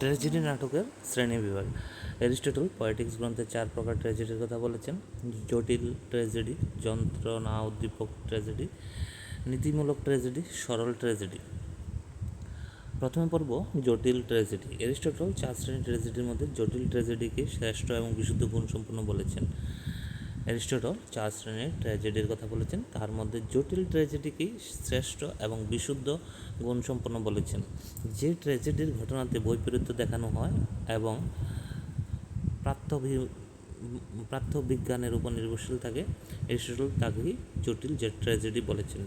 Tragedy নাটকের শ্রেণি বিভাগ। অ্যারিস্টটল পয়েটিক্স গ্রন্থে চার প্রকার ট্র্যাজেডির কথা বলেছেন। জটিল ট্র্যাজেডি যন্ত্রণা উদ্দীপক ট্র্যাজেডি, নীতিমূলক ট্র্যাজেডি, সরল ট্র্যাজেডি। প্রথমে পর্ব, জটিল ট্র্যাজেডি। অ্যারিস্টটল চার শ্রেণির ট্র্যাজেডির মধ্যে জটিল ট্র্যাজেডিকে শ্রেষ্ঠ এবং বিশুদ্ধ গুণসম্পন্ন বলেছেন। অ্যারিস্টটল চার শ্রেণির ট্র্যাজেডির কথা বলেছেন। তার মধ্যে জটিল ট্র্যাজেডিকেই শ্রেষ্ঠ এবং বিশুদ্ধ গুণসম্পন্ন বলেছেন। যে ট্র্যাজেডির ঘটনাতে বৈপরীত্য দেখানো হয় এবং প্রাত্যভি প্রাত্যবিজ্ঞানের উপর নির্ভরশীল থাকে, অ্যারিস্টটল তাকেই জটিল যে ট্র্যাজেডি বলেছেন।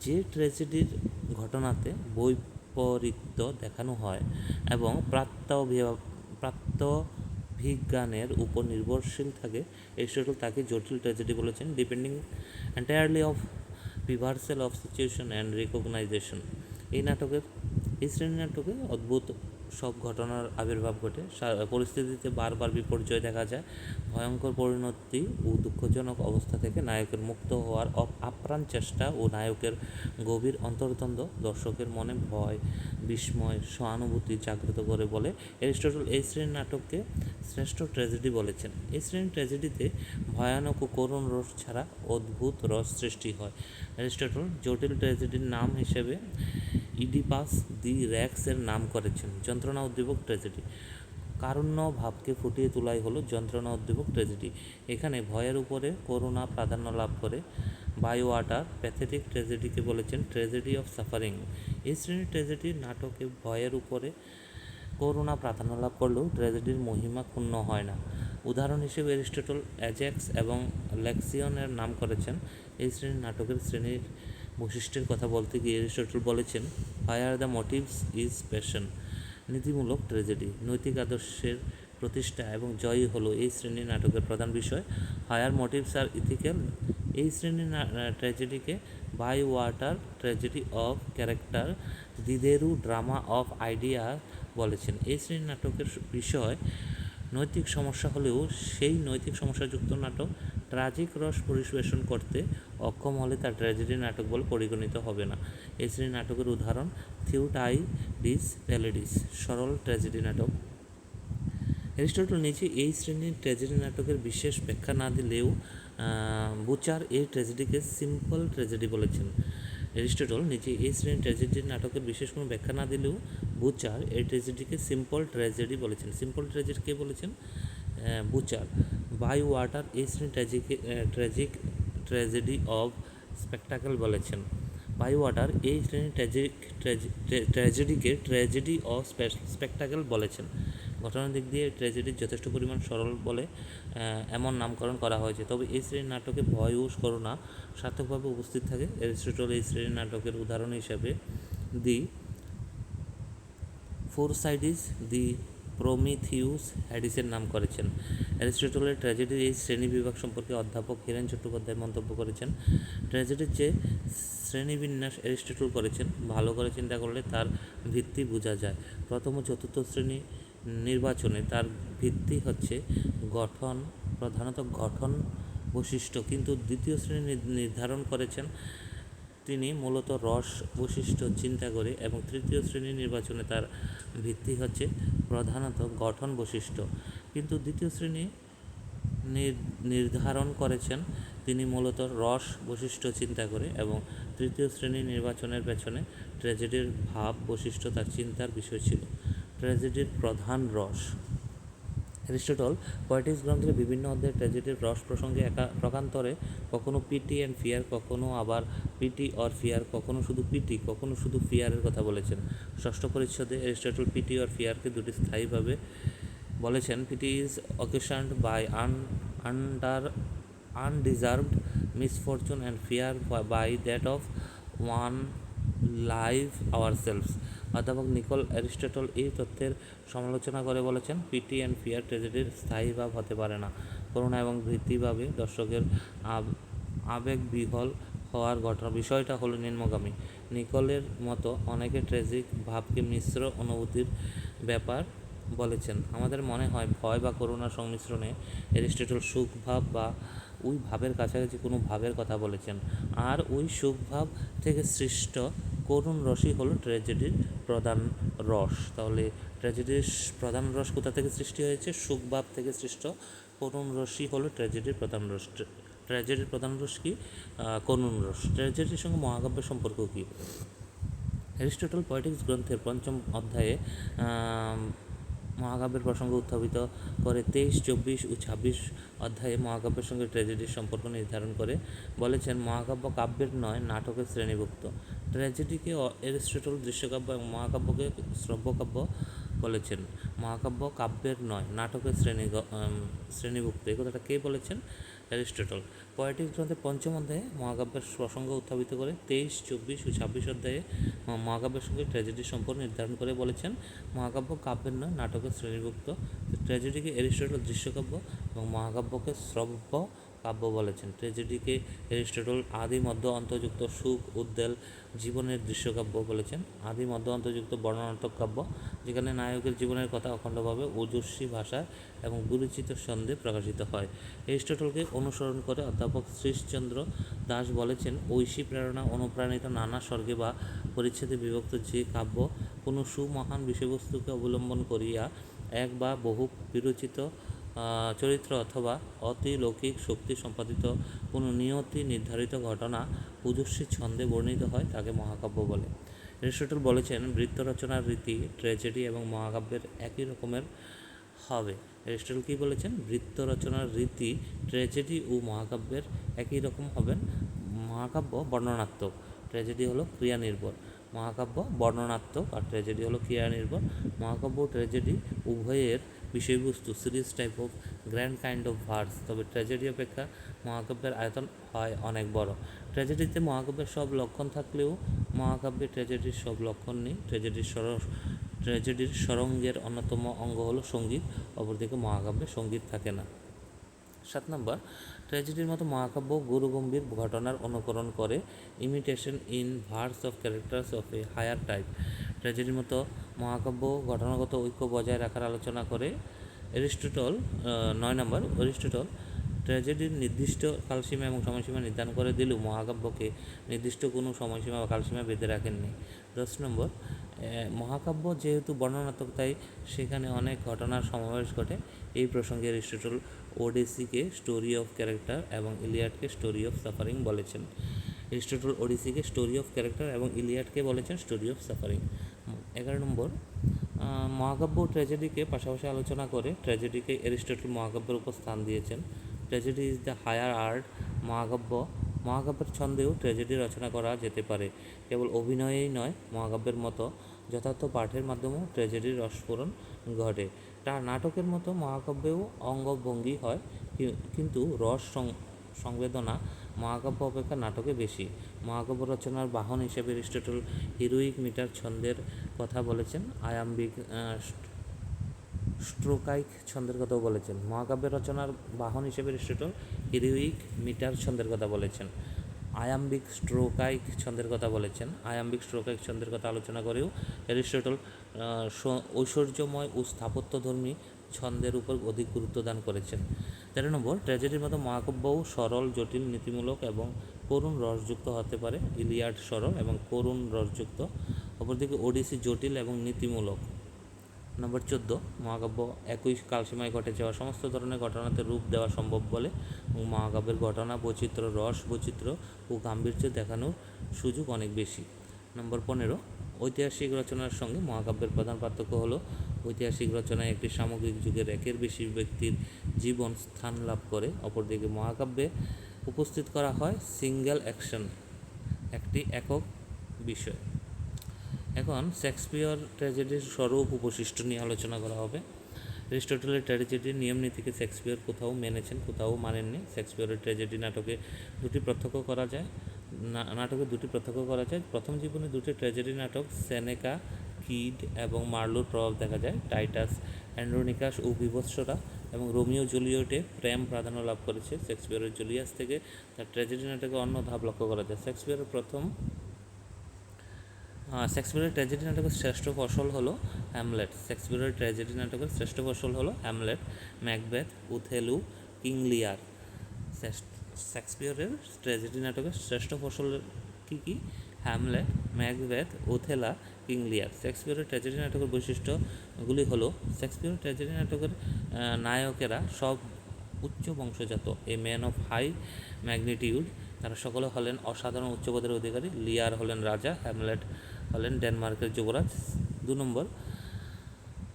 যে ট্র্যাজেডির ঘটনাতে বৈপরীত্য দেখানো হয় এবং প্রাত্যভি প্রাত্যভিজ্ঞানের উপর নির্ভরশীল থাকে। এরিস্টটল তাকে জটিল ট্র্যাজেডি বলেছেন। Depending entirely of reversal of situation and recognition এই নাটকের, এই শ্রেণির নাটকে অদ্ভুত সব ঘটনার আবির্ভাব ঘটে। পরিস্থিতিতে বারবার বিপর্যয় দেখা যায়। ভয়ঙ্কর পরিণতি ও দুঃখজনক অবস্থা থেকে নায়কের মুক্ত হওয়ার আপ্রাণ চেষ্টা ও নায়কের গভীর অন্তর্দ্বন্দ্ব দর্শকের মনে ভয়, বিস্ময়, সহানুভূতি জাগ্রত করে বলে অ্যারিস্টটল এই শ্রেণির নাটককে শ্রেষ্ঠ ট্র্যাজেডি বলেছেন। এই শ্রেণির ট্র্যাজেডিতে ভয়ানক ও করুণ রস ছাড়া অদ্ভুত রস সৃষ্টি হয়। অ্যারিস্টটল জটিল ট্র্যাজেডির নাম হিসেবে ইডিপাস দি র্যাক্সের নাম করেছেন। যন্ত্রণা উদ্দীপক ট্র্যাজেডি। কারুণ্য ভাবকে ফুটিয়ে তোলাই হলো যন্ত্রণা উদ্দীপক ট্র্যাজেডি। এখানে ভয়ের উপরে করুণা প্রাধান্য লাভ করে বাই ওয়াটার প্যাথেটিক ট্র্যাজেডিকে বলেছেন ট্র্যাজেডি অফ সাফারিং। এই শ্রেণির ট্র্যাজেডি নাটকে ভয়ের উপরে করুণা প্রাধান্য লাভ করলেও ট্র্যাজেডির মহিমা ক্ষুণ্ণ হয় না। উদাহরণ হিসেবে অ্যারিস্টটল অ্যাজেক্স এবং লেক্সিয়নের নাম করেছেন। এই শ্রেণির নাটকের শ্রেণির বৈশিষ্ট্যের কথা বলতে গিয়ে অ্যারিস্টটল বলেছেন fire the motives is passion নীতিমূলক tragedy নৈতিক আদর্শের প্রতিষ্ঠা এবং জয়ই হলো এই শ্রেণির নাটকের প্রধান বিষয়। হায়ার মোটিভস আর ইথিক্যাল এই শ্রেণির ট্র্যাজেডিকে Bywater tragedy of character Diderot drama of idea বলেছেন। এই শ্রেণির নাটকের বিষয় নৈতিক সমস্যা হলেও সেই নৈতিক সমস্যাযুক্ত নাটক ট্রাজিক রস পরিবেশন করতে অক্ষম হলে তা ট্র্যাজেডি নাটক বলে পরিগণিত হবে না। এই শ্রেণির নাটকের উদাহরণ থিউটাই ডিস প্যালেডিস সরল ট্র্যাজেডি নাটক। অ্যারিস্টটল নিচে এই শ্রেণির ট্র্যাজেডি নাটকের বিশেষ ব্যাখ্যা না দিলেও বুচার এই ট্র্যাজেডিকে সিম্পল ট্র্যাজেডি বলেছেন। অ্যারিস্টটল নিচে এই শ্রেণির ট্র্যাজেডি নাটকের বিশেষ কোনো ব্যাখ্যা না দিলেও বুচার এই ট্র্যাজেডিকে সিম্পল ট্র্যাজেডি বলেছেন। সিম্পল ট্র্যাজেডি কে বলেছেন? বুচার। বাই ওয়াটার এই শ্রেণির tragic tragic tragedy of spectacle বলেছেন। বাই ওয়াটার এই শ্রেণির ট্র্যাজিক ট্র্যাজেডিকে ট্র্যাজেডি অফ স্পেকটাকেল বলেছেন। ঘটনার দিক দিয়ে ট্র্যাজেডির যথেষ্ট পরিমাণ সরল বলে এমন নামকরণ করা হয়েছে। তবে এই শ্রেণির নাটকে ভয় ও করুণা সার্থকভাবে উপস্থিত থাকে। অ্যারিস্টটল এই শ্রেণির নাটকের উদাহরণ হিসাবে দি ফোরসাইডিস, দি প্রমিথিউস হ্যাডিসের নাম করেছেন। অ্যারিস্টটলের ট্র্যাজেডির এই শ্রেণি বিভাগ সম্পর্কে অধ্যাপক হিরেন চট্টোপাধ্যায় মন্তব্য করেছেন। ট্র্যাজেডির যে শ্রেণীবিন্যাস অ্যারিস্টটল করেছেন, ভালো করে চিন্তা করলে তার ভিত্তি বোঝা যায়। প্রথম ও চতুর্থ শ্রেণি নির্বাচনে তার ভিত্তি হচ্ছে গঠন, প্রধানত গঠন বৈশিষ্ট্য। কিন্তু দ্বিতীয় শ্রেণি নির্ধারণ করেছেন তিনি মূলত রস বৈশিষ্ট্য চিন্তা করে এবং তৃতীয় শ্রেণি নির্বাচনে তার ভিত্তি হচ্ছে প্রধানত গঠন বৈশিষ্ট্য। কিন্তু দ্বিতীয় শ্রেণি নির- নির্ধারণ করেছেন তিনি মূলত রস বৈশিষ্ট্য চিন্তা করে এবং তৃতীয় শ্রেণি নির্বাচনের পেছনে ট্র্যাজেডির ভাব বৈশিষ্ট্য তার চিন্তার বিষয় ছিল। ট্র্যাজেডির প্রধান রস। অ্যারিস্টটল পয়েটিক্স গ্রন্থের বিভিন্ন অধ্যায়ে ট্র্যাজেডির রস প্রসঙ্গে একা প্রকান্তরে কখনো পিটি অ্যান্ড ফিয়ার কখনো আবার পিটি অর ফিয়ার কখনো শুধু পিটি কখনো শুধু ফিয়ারের কথা বলেছেন। ষষ্ঠ পরিচ্ছদে অ্যারিস্টটল পিটি অর ফিয়ারকে দুটি স্থায়ীভাবে বলেছেন। Pity is occasioned by un under undeserved misfortune and fear by that of one live our selves অধ্যাপক নিকোল অ্যারিস্টটল এই তথ্যের সমালোচনা করে বলেছেন, পিটি অ্যান্ড ফিয়ার ট্র্যাজেডির স্থায়ী ভাব হতে পারে না। করুণা এবং ভীতিভাবে দর্শকের আব- আবেগ বিহল হওয়ার ঘটনা। বিষয়টা হলো নিম্নগামী। নিকলের মতো অনেকে ট্র্যাজিক ভাবকে মিশ্র অনুভূতির ব্যাপার বলেছেন। আমাদের মনে হয় ভয় বা করুণার সংমিশ্রণে অ্যারিস্টটল সুখ ভাব বা ওই ভাবের কাছাকাছি কোনো ভাবের কথা বলেছেন। আর ওই সুখ ভাব থেকে সৃষ্ট করুণ রসই হলো ট্র্যাজেডির প্রধান রস। তাহলে ট্র্যাজেডির প্রধান রস কোথা থেকে সৃষ্টি হয়েছে? সুখভাব থেকে সৃষ্ট করুণ রসই হলো ট্র্যাজেডির প্রধান রস। ট্র্যাজেডির প্রধান রস কি? করুণ রস। ট্র্যাজেডির সঙ্গে মহাকাব্যের সম্পর্ক কী? অ্যারিস্টটল পয়েটিক্স গ্রন্থের পঞ্চম অধ্যায়ে মহাকাব্যের প্রসঙ্গ উত্থাপিত করে তেইশ, চব্বিশ ও ছাব্বিশ অধ্যায়ে মহাকাব্যের সঙ্গে ট্র্যাজেডির সম্পর্ক নির্ধারণ করে। বলেছেন, মহাকাব্য কাব্যের নয়, নাটকের শ্রেণীভুক্ত। ট্র্যাজেডিকে এরিস্টটল দৃশ্যকাব্য এবং মহাকাব্যকে শ্রব্যকাব্য বলেছেন। মহাকাব্য কাব্যের নয়, নাটকের শ্রেণি শ্রেণীভুক্ত। এই কথাটা কে বলেছেন? অ্যারিস্টটল। পয়েটিক গ্রন্থে পঞ্চম অধ্যায়ে মহাকাব্যের প্রসঙ্গ উত্থাপিত করে তেইশ, চব্বিশ ও ছাব্বিশ অধ্যায়ে মহাকাব্যের সঙ্গে ট্র্যাজেডির সম্পর্ক নির্ধারণ করে বলেছেন। মহাকাব্য কাব্যের নয়, নাটকের শ্রেণীভুক্ত। ট্র্যাজেডিকে অ্যারিস্টটল দৃশ্যকাব্য? এবং মহাকাব্যকে শ্রব্য কাব্য বলেছেন। ট্র্যাজেডিকে অ্যারিস্টটল আদি মধ্য অন্তর্যুক্ত সুখ, উদ্বেল, জীবনের দৃশ্যকাব্য বলেছেন। আদি মধ্য অন্তর্যুক্ত বর্ণনাত্মক কাব্য, যেখানে নায়কের জীবনের কথা অখণ্ডভাবে ওজস্বী ভাষায় এবং গুরুচিত ছন্দে প্রকাশিত হয়। এরিস্টটলকে অনুসরণ করে অধ্যাপক শ্রীশচন্দ্র দাস বলেছেন, ঐশী প্রেরণা অনুপ্রাণিত নানা স্বর্গে বা পরিচ্ছেদে বিভক্ত যে কাব্য কোনো সুমহান বিষয়বস্তুকে অবলম্বন করিয়া এক বা বহু বিরচিত চরিত্র অথবা অতিলৌকিক শক্তি সম্পাদিত কোনো নিয়তি নির্ধারিত ঘটনা ওজস্বী ছন্দে বর্ণিত হয় তাকে মহাকাব্য বলে। এরিস্টটল বলেছেন, বৃত্ত রচনার রীতি, ট্র্যাজেডি এবং মহাকাব্যের একই রকমের হবে। এরিস্টটল কী বলেছেন? বৃত্ত রচনার রীতি, ট্র্যাজেডি ও মহাকাব্যের একই রকম হবেন। মহাকাব্য বর্ণনাত্মক, ট্র্যাজেডি হলো ক্রিয়া নির্ভর মহাকাব্য বর্ণনাত্মক আর ট্র্যাজেডি হলো ক্রিয়া নির্ভর মহাকাব্য ও ট্র্যাজেডি উভয়ের বিষয়বস্তু serious type of grand kind of verse তবে ট্র্যাজেডি অপেক্ষা মহাকাব্যের আয়তন হয় অনেক বড়। ট্র্যাজেডিতে মহাকাব্যের সব লক্ষণ থাকলেও মহাকাব্যে ট্র্যাজেডির সব লক্ষণ নেই। ট্র্যাজেডির সর ট্র্যাজেডির সরঙ্গের অন্যতম অঙ্গ হলো সংগীত, অপরদিকে মহাকাব্যে সংগীত থাকে না। সাত নম্বর ট্র্যাজেডির মতো মহাকাব্য গুরুগম্ভীর ঘটনার অনুকরণ করে। Imitation in verse of characters of a higher type ট্র্যাজেডির মতো মহাকাব্য ঘটনাগত ঐক্য বজায় রাখার আলোচনা করে এরিস্টটল নয় নম্বর, এরিস্টটল ট্র্যাজেডির নির্দিষ্ট কালসীমা এবং সময়সীমা নির্ধারণ করে দিলেও মহাকাব্যকে নির্দিষ্ট কোনো সময়সীমা বা কালসীমা বেঁধে রাখেননি। দশ নম্বর মহাকাব্য যেহেতু বর্ণনাত্মক, তাই সেখানে অনেক ঘটনার সমাবেশ ঘটে। এই প্রসঙ্গে এরিস্টটল ওডিসিকে স্টোরি অফ ক্যারেক্টার এবং ইলিয়াডকে স্টোরি অফ সাফারিং বলেছেন। এরিস্টটল ওডিসিকে স্টোরি অফ ক্যারেক্টার এবং ইলিয়াডকে বলেছেন স্টোরি অফ সাফারিং এগারো নম্বর মহাকাব্য ট্র্যাজেডিকে পাশাপাশি আলোচনা করে ট্র্যাজেডিকে এরিস্টটল মহাকাব্যের উপর স্থান দিয়েছেন। Tragedy is the higher art মহাকাব্য, মহাকাব্যের ছন্দেও ট্র্যাজেডি রচনা করা যেতে পারে। কেবল অভিনয়েই নয়, মহাকাব্যের মতো যথার্থ পাঠের মাধ্যমেও ট্র্যাজেডির রসস্ফোরণ ঘটে। তার নাটকের মতো মহাকাব্যেও অঙ্গভঙ্গি হয় কিন্তু রস সংবেদনা মহাকাব্য অপেক্ষা নাটকে বেশি। মহাকাব্য রচনার বাহন হিসেবে এরিস্টটল হিরোইক মিটার ছন্দের কথা বলেছেন। আয়াম্বিক স্ট্রোকাইক ছন্দের কথাও বলেছেন। মহাকাব্য রচনার বাহন হিসেবে এরিস্টটল হিরোইক মিটার ছন্দের কথা বলেছেন। আয়াম্বিক স্ট্রোকাইক ছন্দের কথা বলেছেন। আয়াম্বিক স্ট্রোকাইক ছন্দের কথা আলোচনা করেও স- ঐশ্বর্যময় ও স্থাপত্যধর্মী ছন্দের উপর অধিক গুরুত্ব দান করেছেন। তেরো নম্বর, ট্র্যাজেডির মতো মহাকাব্যও সরল, জটিল, নীতিমূলক এবং করুণ রসযুক্ত হতে পারে, ইলিয়াড সরল এবং করুণ রসযুক্ত। অপরদিকে ওডিসি জটিল এবং নীতিমূলক। নম্বর চোদ্দ, মহাকাব্য একই কালসীমায় ঘটে যাওয়া সমস্ত ধরনের ঘটনাতে রূপ দেওয়া সম্ভব বলে মহাকাব্যের ঘটনা বৈচিত্র্য, রস বৈচিত্র্য ও গাম্ভীর্য দেখানোর সুযোগ অনেক বেশি। নম্বর পনেরো, ঐতিহাসিক রচনার সঙ্গে মহাকাব্যের প্রধান পার্থক্য হলো ঐতিহাসিক রচনায় একটি সামগ্রিক যুগের একের বেশি ব্যক্তির জীবন স্থান লাভ করে, অপরদিকে মহাকাব্যে উপস্থিত করা হয় সিঙ্গেল অ্যাকশন, একটি একক বিষয়। এখন শেক্সপিয়র ট্র্যাজেডির স্বরূপ উপশিষ্ট নিয়ে আলোচনা করা হবে। অ্যারিস্টটলের ট্র্যাজেডির নিয়ম নীতিকে শেক্সপিয়র কোথাও মেনেছেন, কোথাও মানেননি। শেক্সপিয়রের ট্র্যাজেডি নাটকে দুটি প্রত্যক্ষ করা যায় নাটকে দুটি প্রত্যক্ষ করা যায়। প্রথম জীবনে দুটি ট্র্যাজেডি নাটক, সেনেকা, কিড এবং মার্লোর প্রভাব দেখা যায়, টাইটাস, অ্যান্ড্রোনিকাস ও বিভৎসরা। এবং রোমিও জুলিয়েটে প্রেম প্রাধান্য লাভ করেছে শেক্সপিয়রের জুলিয়াস থেকে। তার ট্র্যাজেডি নাটকে অন্য ধাপ লক্ষ্য করা যায়। শেক্সপিয়রের প্রথম শেক্সপিয়রের ট্র্যাজেডি নাটকের শ্রেষ্ঠ ফসল হলো হ্যামলেট। শেক্সপিয়রের ট্র্যাজেডি নাটকের শ্রেষ্ঠ ফসল হলো হ্যামলেট, ম্যাকবেথ, উথেলু কিং লিয়ার শেষ- শেক্সপিয়রের ট্র্যাজেডি নাটকের শ্রেষ্ঠ ফসল কী কী? Hamlet, Macbeth Othello King Lear শেক্সপিয়রের tragedy নাটকের বৈশিষ্ট্যগুলি হলো, শেক্সপিয়রের ট্র্যাজেডি নাটকের নায়কেরা সব উচ্চ বংশজাত, a man of high magnitude. তারা সকলে হলেন অসাধারণ উচ্চপদের অধিকারী। লিয়ার হলেন রাজা, হ্যামলেট হলেন ডেনমার্কের যুবরাজ। দু নম্বর,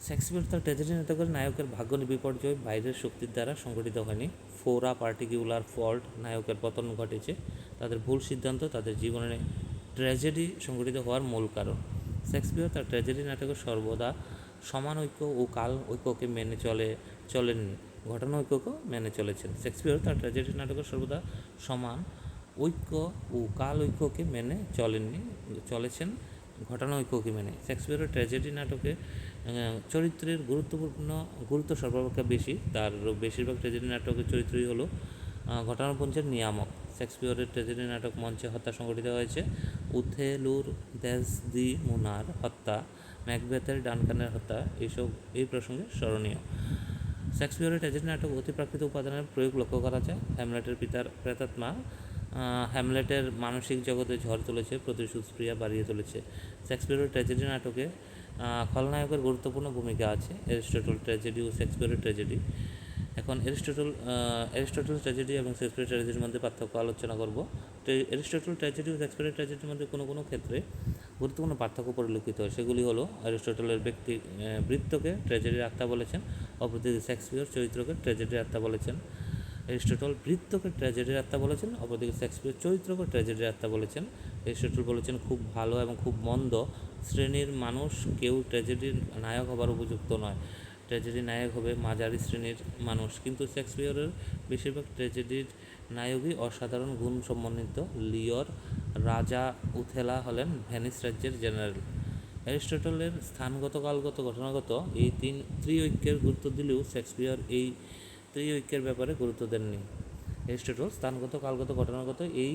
শেক্সপিয়র তার ট্র্যাজেডি নাটকের নায়কের ভাগ্য বিপর্যয় বাইরের শক্তির দ্বারা সংগঠিত হয়নি। ফোরা পার্টিকুলার ফল্ট নায়কের পতন ঘটেছে। তাদের ভুল সিদ্ধান্ত তাদের জীবনে ট্র্যাজেডি সংগঠিত হওয়ার মূল কারণ। শেক্সপিয়র তার ট্র্যাজেডি নাটকে সর্বদা সমান ঐক্য ও কাল ঐক্যকে মেনে চলে চলেননি ঘটনা ঐক্যকেও মেনে চলেছেন। শেক্সপিয়র তার ট্র্যাজেডি নাটকে সর্বদা সমান ঐক্য ও কাল ঐক্যকে মেনে চলেননি, চলেছেন, ঘটনা ঐক্যকে মেনে। শেক্সপিয়রের ট্র্যাজেডি নাটকে চরিত্রের গুরুত্বপূর্ণ, গুরুত্ব সর্বাপেক্ষা বেশি। তার বেশিরভাগ ট্র্যাজেডি নাটকের চরিত্রই হলো ঘটনাপঞ্চের নিয়ামক। শেক্সপিয়রের ট্র্যাজেডি নাটক মঞ্চে হত্যা সংঘটিত হয়েছে। উথেলুর দেশ দি মুনার হত্যা, ম্যাকবেথের ডানকানের হত্যা এইসব এই প্রসঙ্গে স্মরণীয়। শেক্সপিয়রের ট্র্যাজেডি নাটক অতি প্রাকৃত উপাদানের প্রয়োগ লক্ষ্য করা যায়। হ্যামলেটের পিতার প্রেতাত্মা হ্যামলেটের মানসিক জগতে ঝড় তুলেছে, প্রতিশোধপ্রিয়া বাড়িয়ে তুলেছে। শেক্সপিয়রের ট্র্যাজেডি নাটকে খলনায়কের গুরুত্বপূর্ণ ভূমিকা আছে, এরিস্টটল ট্র্যাজেডি ও শেক্সপিয়রের ট্র্যাজেডি। এখন এরিস্টটল এরিস্টটল ট্র্যাজেডি এবং শেক্সপিয়র ট্র্যাজেডির মধ্যে পার্থক্য আলোচনা করব। এরিস্টটল ট্র্যাজেডি ও শেক্সপিয়র ট্র্যাজেডির মধ্যে কোনো কোনো ক্ষেত্রে গুরুত্বপূর্ণ পার্থক্য পরিলক্ষিত হয়। সেগুলি হলো অ্যারিস্টটলের ব্যক্তি বৃত্তকে ট্র্যাজেডির আত্মা বলেছেন, অপরদিকে শেক্সপিয়র চরিত্রকে ট্র্যাজেডির আত্মা বলেছেন। এরিস্টটল বৃত্তকে ট্র্যাজেডির আত্মা বলেছেন, অপরদিকে শেক্সপিয়র চরিত্রকে ট্র্যাজেডির আত্মা বলেছেন। এরিস্টটল বলেছেন, খুব ভালো এবং খুব মন্দ শ্রেণির মানুষ কেউ ট্র্যাজেডির নায়ক হবার উপযুক্ত নয়। ট্র্যাজেডি নায়ক হবে মাঝারি শ্রেণির মানুষ। কিন্তু শেক্সপিয়রের বেশিরভাগ ট্র্যাজেডির নায়কই অসাধারণ গুণ সমন্বিত লিওর রাজা উথেলা হলেন ভেনিস রাজ্যের জেনারেল। অ্যারিস্টটলের স্থানগত কালগত ঘটনাগত এই তিন ত্রিঐক্যের গুরুত্ব দিলেও শেক্সপিয়র এই ত্রিঐক্যের ব্যাপারে গুরুত্ব দেননি। অ্যারিস্টটল স্থানগত কালগত ঘটনাগত এই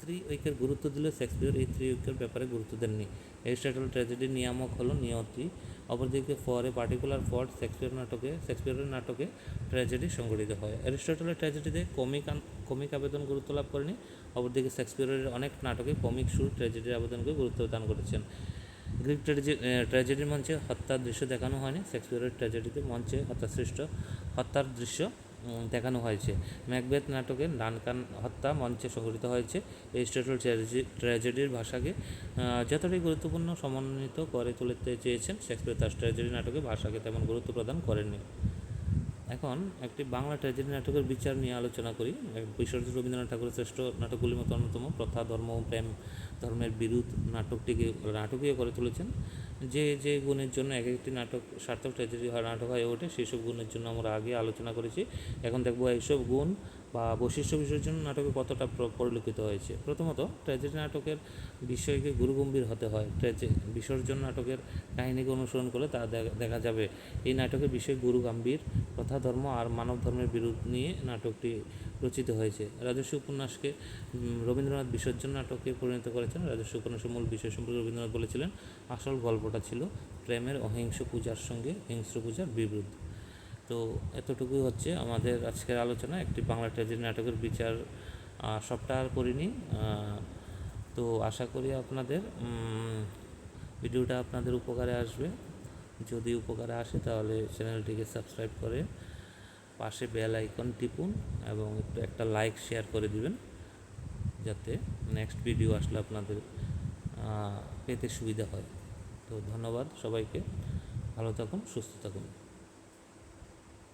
ত্রিঐক্যের গুরুত্ব দিলে শেক্সপিয়র এই ত্রিঐক্যের ব্যাপারে গুরুত্ব দেননি। এরিস্টটল ট্র্যাজেডির নিয়ামক হল নিয়তি অপরদিকে ফরে পার্টিকুলার ফর শেক্সপিয়ার নাটকে শেক্সপিয়ারের নাটকে ট্র্যাজেডি সংঘটিত হয়। অ্যারিস্টটলের ট্র্যাজেডিতে কমিক কমিক আবেদন গুরুত্ব লাভ করেনি। অপরদিকে শেক্সপিয়ারের অনেক নাটকে কমিক সুর ট্র্যাজেডির আবেদনকে গুরুত্ব দান করেছেন। গ্রিক ট্র্যাজেডি ট্র্যাজেডির মঞ্চে হত্যার দৃশ্য দেখানো হয়নি। শেক্সপিয়ারের ট্র্যাজেডিতে মঞ্চে হত্যাসৃষ্ট, হত্যার দৃশ্য দেখানো হয়েছে। ম্যাকবেথ নাটকে ডানকান হত্যা মঞ্চে সংঘটিত হয়েছে। এরিস্টটল ট্র্যাজেডি ট্র্যাজেডির ভাষাকে যতটাই গুরুত্বপূর্ণ সমন্বিত করে তুলতে চেয়েছেন, শেক্সপিয়র তার ট্র্যাজেডি নাটকে ভাষাকে তেমন গুরুত্ব প্রদান করেননি। এখন একটি বাংলা ট্র্যাজেডি নাটকের বিচার নিয়ে আলোচনা করি। বিশ্বজিৎ রবীন্দ্রনাথ ঠাকুরের শ্রেষ্ঠ নাটকগুলির মতো অন্যতম প্রথা, ধর্ম প্রেম, ধর্মের বিরুদ্ধ নাটকটিকে নাটকীয় করে তুলেছেন। যে যে গুণের জন্য এক একটি নাটক সার্থক ট্র্যাজেডি নাটক হয়ে ওঠে, সেসব গুণের জন্য আমরা আগে আলোচনা করেছি। এখন দেখব এইসব গুণ বা বৈশিষ্ট্য বিষয়ের জন্য নাটকে কতটা পরিলক্ষিত হয়েছে? প্রথমত, ট্র্যাজেডি নাটকের বিষয়কে গুরুগম্ভীর হতে হয়। ট্র্যাজে বিসর্জন নাটকের কাহিনীকে অনুসরণ করলে তা দেখা- যাবে। এই নাটকের বিষয় গুরু গম্ভীর প্রথা ধর্ম আর মানব ধর্মের বিরোধ নিয়ে নাটকটি রচিত হয়েছে। রাজস্ব উপন্যাসকে রবীন্দ্রনাথ বিসর্জন নাটকে পরিণত করেছেন। রাজস্ব উপন্যাসের মূল বিষয় সম্পর্কে রবীন্দ্রনাথ বলেছিলেন, আসল গল্পটা ছিল প্রেমের অহিংস পূজার সঙ্গে হিংস্র পূজার বিরোধ তো এতটুকুই হচ্ছে আমাদের আজকের আলোচনা, একটি বাংলা ট্র্যাজেডি নাটকের বিচার সবটা আর করিনি। তো আশা করি আপনাদের ভিডিওটা আপনাদের উপকারে আসবে। যদি উপকারে আসে তাহলে চ্যানেলটিকে সাবস্ক্রাইব করে পাশে বেল আইকন টিপুন এবং একটু একটা লাইক, শেয়ার করে দিবেন, যাতে নেক্সট ভিডিও আসলে আপনাদের পেতে সুবিধা হয়। তো ধন্যবাদ সবাইকে। ভালো থাকুন, সুস্থ থাকুন।